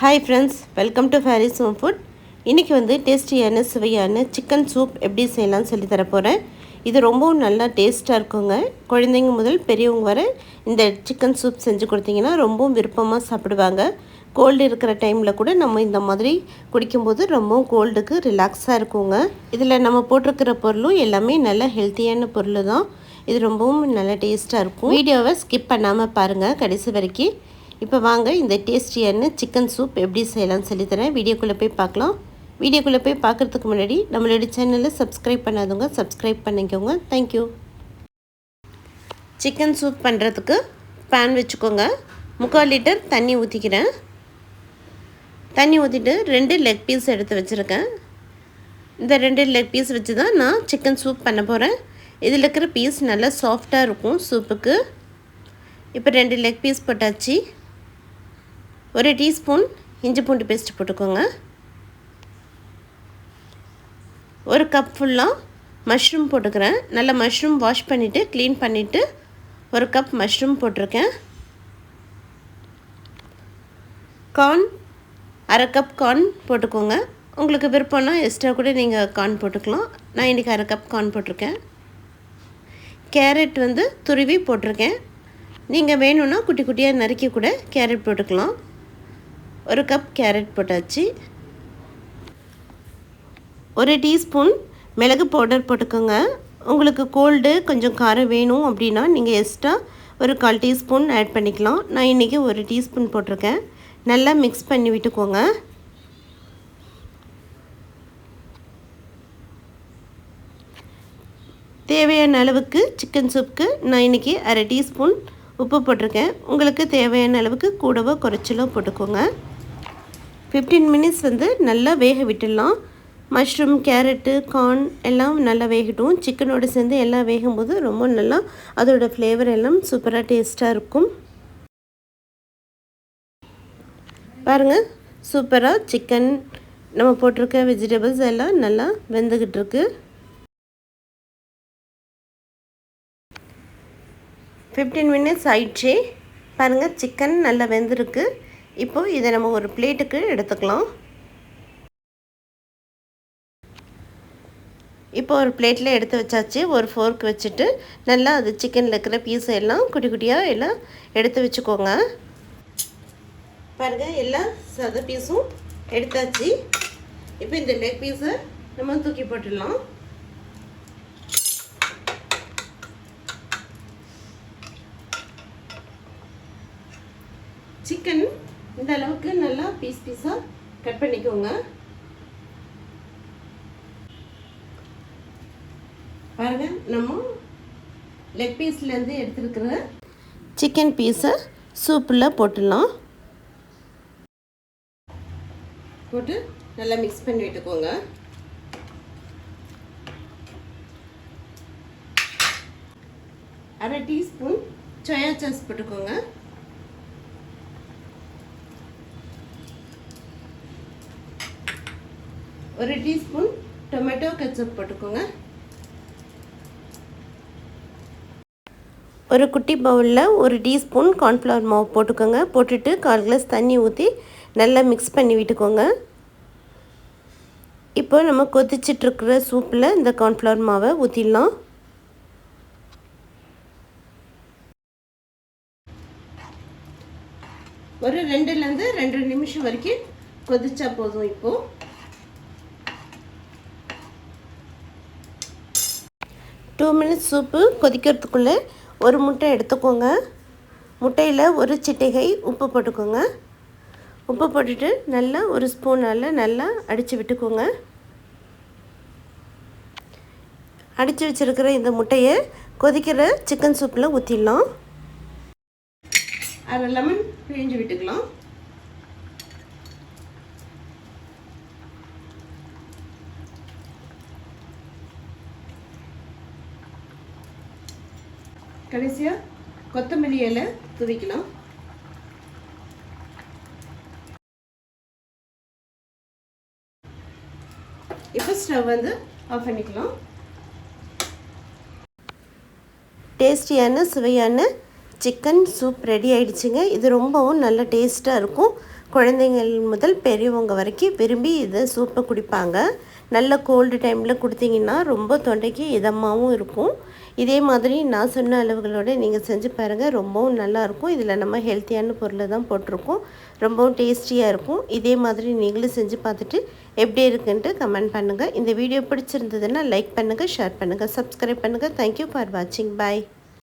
Hi friends welcome to fairy's home food இன்றைக்கி வந்து டேஸ்டியான சுவையான சிக்கன் சூப் எப்படி செய்யலாம்னு சொல்லி தரப்போகிறேன் இது ரொம்பவும் நல்லா டேஸ்ட்டாக இருக்குங்க. குழந்தைங்க முதல் பெரியவங்க வரை இந்த சிக்கன் சூப் செஞ்சு கொடுத்தீங்கன்னா ரொம்பவும் விருப்பமாக சாப்பிடுவாங்க. கோல்டு இருக்கிற டைமில் கூட நம்ம இந்த மாதிரி குடிக்கும்போது ரொம்பவும் கோல்டுக்கு ரிலாக்ஸாக இருக்குங்க. இதில் நம்ம போட்டிருக்கிற பொருளும் எல்லாமே நல்ல ஹெல்த்தியான பொருள் தான் இது ரொம்பவும் நல்ல டேஸ்ட்டாக இருக்கும். வீடியோவை ஸ்கிப் பண்ணாமல் பாருங்கள் கடைசி வரைக்கும். இப்போ வாங்க இந்த டேஸ்டியான சிக்கன் சூப் எப்படி செய்யலாம்னு சொல்லித்தரேன். வீடியோக்குள்ளே போய் பார்க்கலாம். வீடியோக்குள்ளே போய் பார்க்குறதுக்கு முன்னாடி நம்மளுடைய சேனலை சப்ஸ்கிரைப் பண்ணாதவங்க சப்ஸ்கிரைப் பண்ணிக்கோங்க. தேங்க்யூ சிக்கன் சூப் பண்ணுறதுக்கு பேன் வச்சுக்கோங்க. முக்கால் லிட்டர் தண்ணி ஊற்றிக்கிறேன் தண்ணி ஊற்றிட்டு ரெண்டு லெக் பீஸ் எடுத்து வச்சுருக்கேன். இந்த ரெண்டு லெக் பீஸ் வச்சு தான் நான் சிக்கன் சூப் பண்ண போகிறேன் இதில் இருக்கிற பீஸ் நல்லா சாஃப்டாக இருக்கும் சூப்புக்கு. இப்போ ரெண்டு லெக் பீஸ் போட்டாச்சு. ஒரு டீஸ்பூன் இஞ்சி பூண்டு பேஸ்ட் போட்டுக்கோங்க. ஒரு கப் ஃபுல்லாக மஷ்ரூம் போட்டுக்கிறேன். நல்லா மஷ்ரூம் வாஷ் பண்ணிவிட்டு க்ளீன் பண்ணிவிட்டு ஒரு கப் மஷ்ரூம் போட்டிருக்கேன். கார்ன் அரை கப் கார்ன் போட்டுக்கோங்க. உங்களுக்கு விருப்பம்னா எக்ஸ்ட்ரா கூட நீங்கள் கார்ன் போட்டுக்கலாம். நான் இன்றைக்கி அரை கப் கார்ன் போட்டிருக்கேன். கேரட் வந்து துருவி போட்டிருக்கேன். நீங்கள் வேணும்னா குட்டி குட்டியாக நறுக்கி கூட கேரட் போட்டுக்கலாம். ஒரு கப் கேரட் போட்டாச்சு. ஒரு டீஸ்பூன் மிளகு பவுடர் போட்டுக்கோங்க. உங்களுக்கு கோல்டு கொஞ்சம் காரம் வேணும் அப்படின்னா நீங்கள் எக்ஸ்ட்ரா ஒரு கால் டீஸ்பூன் ஆட் பண்ணிக்கலாம். நான் இன்றைக்கி ஒரு டீஸ்பூன் போட்டிருக்கேன். நல்லா மிக்ஸ் பண்ணி விட்டுக்கோங்க. தேவையான அளவுக்கு சிக்கன் சூப்புக்கு நான் இன்றைக்கி அரை டீஸ்பூன் உப்பு போட்டிருக்கேன். உங்களுக்கு தேவையான அளவுக்கு கூடவோ குறைச்சலோ போட்டுக்கோங்க. ஃபிஃப்டீன் மினிட்ஸ் வந்து நல்லா வேக விட்டுடலாம். மஷ்ரூம் கேரட்டு கார்ன் எல்லாம் நல்லா வேகட்டும். சிக்கனோடு சேர்ந்து எல்லாம் வேகும்போது ரொம்ப நல்லா அதோடய ஃப்ளேவர் எல்லாம் சூப்பராக டேஸ்ட்டாக இருக்கும். பாருங்கள் சூப்பராக சிக்கன் நம்ம போட்டிருக்க வெஜிடபிள்ஸ் எல்லாம் நல்லா வெந்துக்கிட்டு இருக்கு. ஃபிஃப்டீன் மினிட்ஸ் ஆயிடுச்சு. பாருங்கள் சிக்கன் நல்லா வெந்திருக்கு. இப்போது இதை நம்ம ஒரு பிளேட்டுக்கு எடுத்துக்கலாம். இப்போ ஒரு பிளேட்டில் எடுத்து வச்சாச்சு. ஒரு ஃபோர்க் வச்சுட்டு நல்லா அது சிக்கனில் இருக்கிற பீஸ் எல்லாம் குட்டி குட்டியாக எல்லாம் எடுத்து வச்சுக்கோங்க. பாருங்கள் எல்லா சத பீஸும் எடுத்தாச்சு. இப்போ இந்த லெக் பீஸை நம்ம தூக்கி போட்டுடலாம். சிக்கன் இந்த அளவுக்கு நல்லா பீஸ் பீஸாக கட் பண்ணிக்கோங்க. பாருங்க நம்ம லெக் பீஸ்லேருந்து எடுத்துருக்கிற சிக்கன் பீஸை சூப்பில் போட்டுடலாம். போட்டு நல்லா மிக்ஸ் பண்ணி விட்டுக்கோங்க. அரை டீஸ்பூன் சோயா சாஸ் போட்டுக்கோங்க. ஒரு டீஸ்பூன் டொமேட்டோ கெச்சப் போட்டுக்கோங்க. ஒரு குட்டி பவுலில் ஒரு டீஸ்பூன் கார்ன்ஃப்ளவர் மாவு போட்டுக்கோங்க. போட்டுட்டு கால் கிளாஸ் தண்ணி ஊற்றி நல்லா மிக்ஸ் பண்ணி விட்டுக்கோங்க. இப்போ நம்ம கொதிச்சிட்ருக்கிற சூப்பில் இந்த கார்ன்ஃப்ளவர் மாவை ஊற்றிடலாம் ஒரு ரெண்டுலேருந்து ரெண்டு நிமிஷம் வரைக்கும் கொதிச்சா போதும் இப்போது டூ மினிட்ஸ் சூப்பு கொதிக்கிறதுக்குள்ளே ஒரு முட்டை எடுத்துக்கோங்க. முட்டையில் ஒரு சிட்டிகை உப்பு போட்டுக்கோங்க. உப்பு போட்டுட்டு நல்லா ஒரு ஸ்பூனால் நல்லா அடித்து விட்டுக்கோங்க. அடித்து வச்சுருக்கிற இந்த முட்டையை கொதிக்கிற சிக்கன் சூப்பில் ஊற்றிடலாம் அரை லெமன் பிழிஞ்சு விட்டுக்கலாம். கடைசியாக கொத்தமல்லி இலை துவிக்கலாம் இப்போ ஸ்டவ் வந்து ஆஃப் பண்ணிக்கலாம். டேஸ்டியான சுவையான சிக்கன் சூப் ரெடி ஆயிடுச்சுங்க. இது ரொம்பவும் நல்ல டேஸ்ட்டாக இருக்கும். குழந்தைங்கள் முதல் பெரியவங்க வரைக்கும் விரும்பி இதை சூப்பை குடிப்பாங்க. நல்ல கோல்டு டைமில் கொடுத்தீங்கன்னா ரொம்ப தொண்டைக்கு இதமாகவும் இருக்கும். இதே மாதிரி நான் சொன்ன அளவுகளோடு நீங்கள் செஞ்சு பாருங்கள் ரொம்பவும் நல்லாயிருக்கும். இதில் நம்ம ஹெல்த்தியான பொருளை தான் போட்டிருக்கோம். ரொம்பவும் டேஸ்டியாக இருக்கும். இதே மாதிரி நீங்களும் செஞ்சு பார்த்துட்டு எப்படி இருக்குன்ட்டு கமெண்ட் பண்ணுங்கள் இந்த வீடியோ பிடிச்சிருந்ததுன்னா லைக் பண்ணுங்கள் ஷேர் பண்ணுங்கள் சப்ஸ்கிரைப் பண்ணுங்கள் தேங்க்யூ ஃபார் வாட்சிங் பாய்